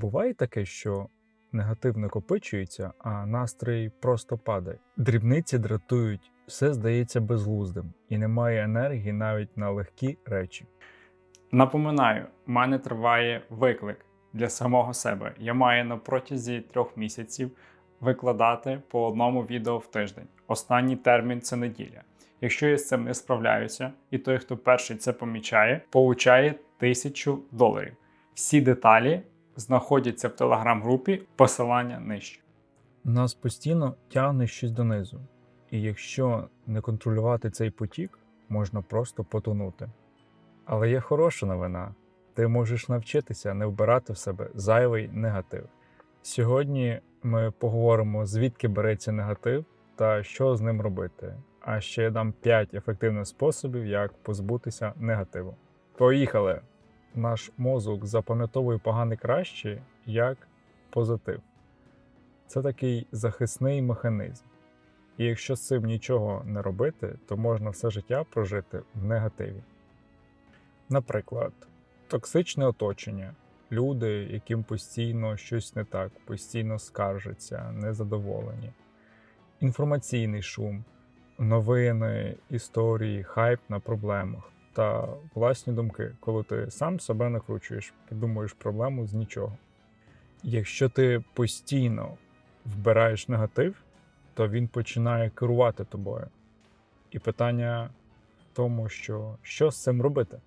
буває таке, що негатив накопичується, а настрій просто падає. Дрібниці дратують, все здається безглуздим, і немає енергії навіть на легкі речі. Напоминаю, у мене триває виклик для самого себе. Я маю на протязі трьох місяців викладати по одному відео в тиждень. Останній термін це неділя. Якщо я з цим не справляюся, і той, хто перший це помічає, получає тисячу доларів. Всі деталі знаходяться в телеграм-групі, посилання нижче. Нас постійно тягне щось донизу, і якщо не контролювати цей потік, можна просто потонути. Але є хороша новина: ти можеш навчитися не вбирати в себе зайвий негатив. Сьогодні ми поговоримо, звідки береться негатив та що з ним робити. А ще я дам 5 ефективних способів, як позбутися негативу. Поїхали! Наш мозок запам'ятовує погане краще як позитив. Це такий захисний механізм. І якщо з цим нічого не робити, то можна все життя прожити в негативі. Наприклад, токсичне оточення, люди, яким постійно щось не так, постійно скаржаться, незадоволені, інформаційний шум, новини, історії, хайп на проблемах та власні думки, коли ти сам себе накручуєш, придумуєш проблему з нічого. Якщо ти постійно вбираєш негатив, то він починає керувати тобою. І питання в тому, що, що з цим робити?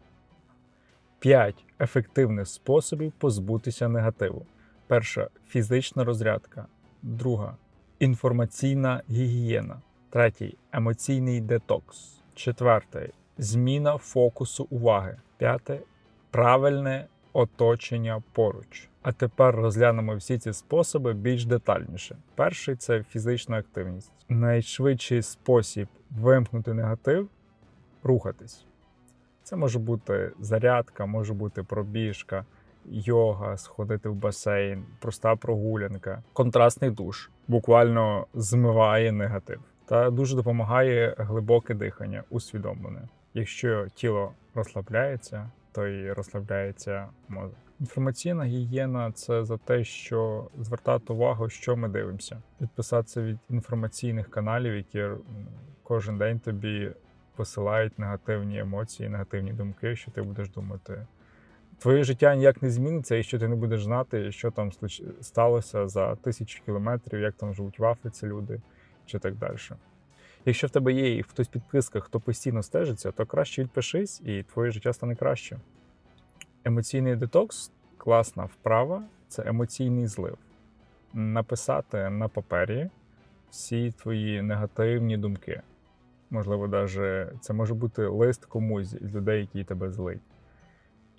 5 ефективних способів позбутися негативу. Перша фізична розрядка. Друга інформаційна гігієна. Третій емоційний детокс. Четвертий зміна фокусу уваги. П'яте правильне оточення поруч. А тепер розглянемо всі ці способи більш детальніше. Перший це фізична активність. Найшвидший спосіб вимкнути негатив рухатись. Це може бути зарядка, може бути пробіжка, йога, сходити в басейн, проста прогулянка, контрастний душ буквально змиває негатив. Та дуже допомагає глибоке дихання, усвідомлене. Якщо тіло розслабляється, то і розслабляється мозок. Інформаційна гігієна це за те, що звертати увагу, що ми дивимося, відписатися від інформаційних каналів, які кожен день тобі посилають негативні емоції, негативні думки, що ти будеш думати. Твоє життя ніяк не зміниться, якщо ти не будеш знати, що там сталося за тисячі кілометрів, як там живуть в Африці люди чи так далі. Якщо в тебе є хтось в підписках, хто постійно стежиться, то краще відпишись і твоє життя стане краще. Емоційний детокс класна вправа це емоційний злив. Написати на папері всі твої негативні думки. Можливо, навіть це може бути лист комусь із людей, які тебе злить.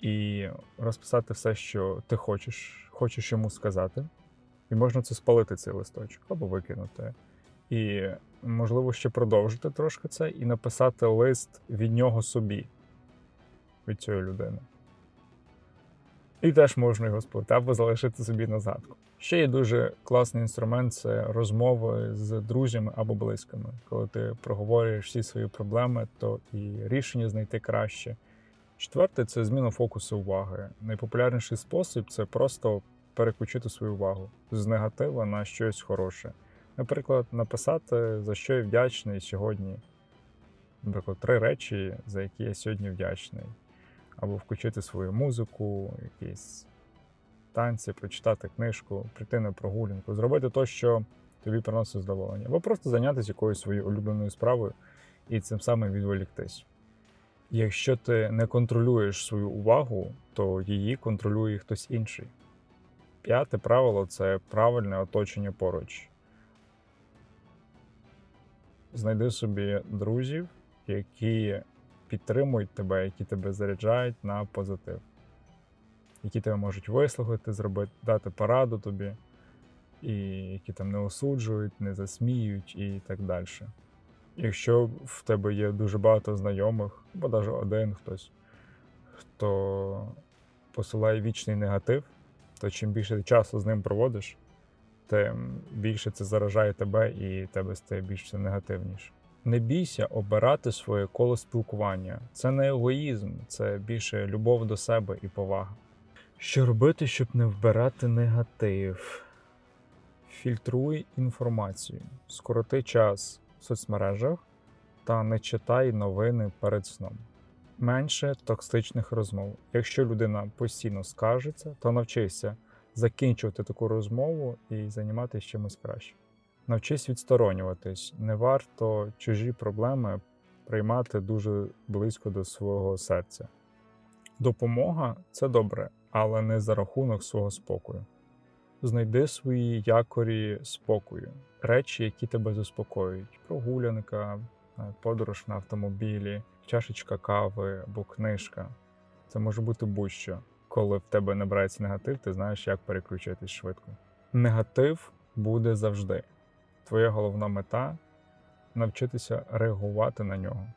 І розписати все, що ти хочеш, хочеш йому сказати. І можна це спалити цей листочок або викинути. І можливо ще продовжити трошки це і написати лист від нього собі, від цієї людини. І теж можна його спалити або залишити собі на згадку. Ще є дуже класний інструмент це розмови з друзями або близькими. Коли ти проговорюєш всі свої проблеми, то і рішення знайти краще. Четверте це зміна фокусу уваги. Найпопулярніший спосіб це просто переключити свою увагу з негатива на щось хороше. Наприклад, написати, за що я вдячний сьогодні. Наприклад, три речі, за які я сьогодні вдячний. Або включити свою музику, якісь танці, прочитати книжку, прийти на прогулянку, зробити те, що тобі приносить задоволення. Або просто зайнятися якоюсь своєю улюбленою справою і цим самим відволіктись. Якщо ти не контролюєш свою увагу, то її контролює хтось інший. П'яте правило це правильне оточення поруч. Знайди собі друзів, які підтримують тебе, які тебе заряджають на позитив, які тебе можуть вислухати, зробити, дати пораду тобі, і які там не осуджують, не засміють і так далі. Якщо в тебе є дуже багато знайомих, або навіть один хтось, хто посилає вічний негатив, то чим більше ти часу з ним проводиш, тим більше це заражає тебе і тебе стає більше негативніше. Не бійся обирати своє коло спілкування. Це не егоїзм, це більше любов до себе і повага. Що робити, щоб не вбирати негатив? Фільтруй інформацію, скороти час в соцмережах та не читай новини перед сном. Менше токсичних розмов. Якщо людина постійно скаржиться, то навчися закінчувати таку розмову і займатися чимось краще. Навчись відсторонюватись. Не варто чужі проблеми приймати дуже близько до свого серця. Допомога це добре, але не за рахунок свого спокою. Знайди свої якорі спокою, речі, які тебе заспокоюють: прогулянка, е, подорож на автомобілі, чашечка кави або книжка. Це може бути будь-що. Коли в тебе набирається негатив, ти знаєш, як переключитись швидко. Негатив буде завжди. Твоя головна мета навчитися реагувати на нього.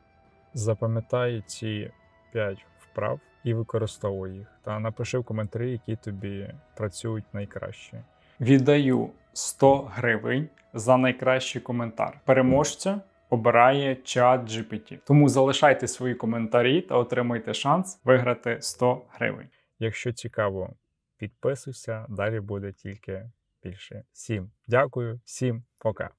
Запам'ятай ці 5 вправ і використовуй їх. Та напиши в коментарі, які тобі працюють найкраще. Віддаю 100 гривень за найкращий коментар. Переможця обирає чат GPT. Тому залишайте свої коментарі та отримайте шанс виграти 100 гривень. Якщо цікаво, підписуйся, далі буде тільки більше. Всім дякую, всім пока.